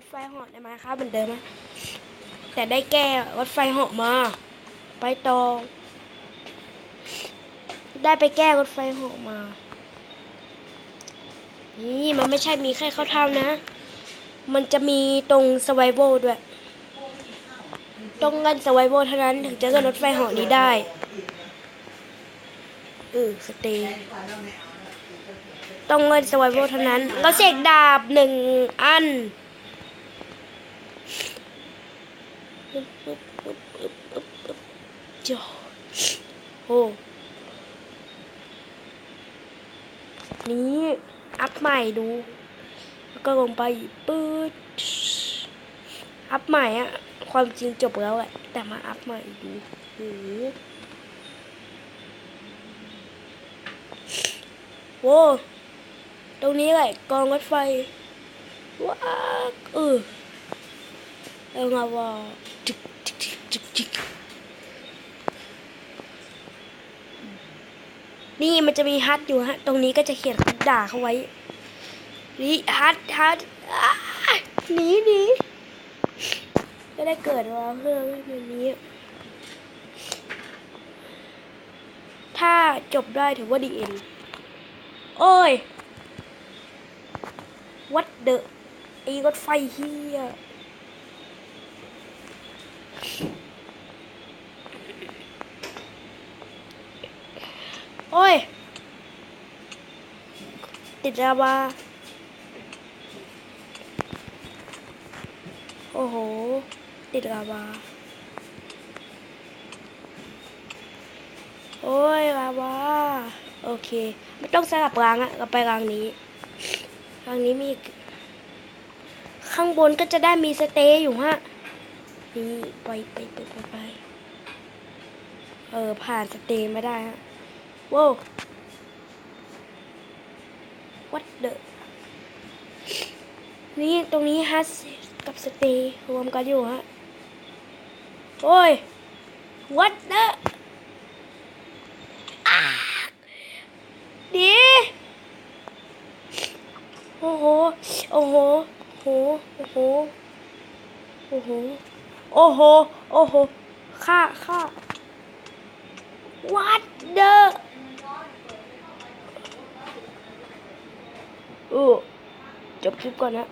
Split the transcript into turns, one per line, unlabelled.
ถไฟเหาะได้ไหมครับเหมือนเดิมนะแต่ได้แก้รถไฟเหาะมา ไปต่อ ได้ไปแก้รถไฟเหาะมา นี่มันไม่ใช่มีแค่เข้าถ้ำนะ มันจะมีตรงสไวโวด้วย ต้องเล่นสไวโวเท่านั้นถึงจะขึ้นรถไฟเหาะนี้ได้เออสเตย์ต้องเล่นสไวโวเท่านั้นแล้วเสกดาบหนึ่งอัน จ้าโอ้นี่อัพใหม่ดู แล้วก็ลงไปปื๊ดอัพใหม่อะความจริงจบแล้วแหละแต่มาอัพใหม่ดูโอ้โหโว้ตรงนี้แหละกองรถไฟว้าเออ เอามาว่าจิกจิกจิกจิกจิกนี่มันจะมีฮัทอยู่ฮะ ตรงนี้ก็จะเขียนด่าเขาไว้ นี่ฮัทฮัทหนีหนีก็ได้เกิดมาเพื่อแบบนี้ ถ้าจบได้ถือว่าดีเอ็น โอ้ย วัดเดอะไอ้รถไฟเฮีย โอ้ย ติดลาวาโอ้โห ติดลาวาโอ้ยลาวาโอเค ไม่ต้องสลับรางอะเราไปรางนี้รางนี้มี ข้างบนก็จะได้มีสเตย์อยู่ฮะนี่ไปไปไปไปไปเออผ่านสเตย์ไม่ได้ฮะ ว้าววัดเดอนี่ตรงนี้ฮัสกับสเตย์รวมกันอยู่ฮะ โอ้ยวัดเดอดีโอ้โห โอ้โห โอ้โห โอ้โห โอ้โห โอ้โหโอ้โหค่าค่า what the โอ้จบคลิปก่อนนะ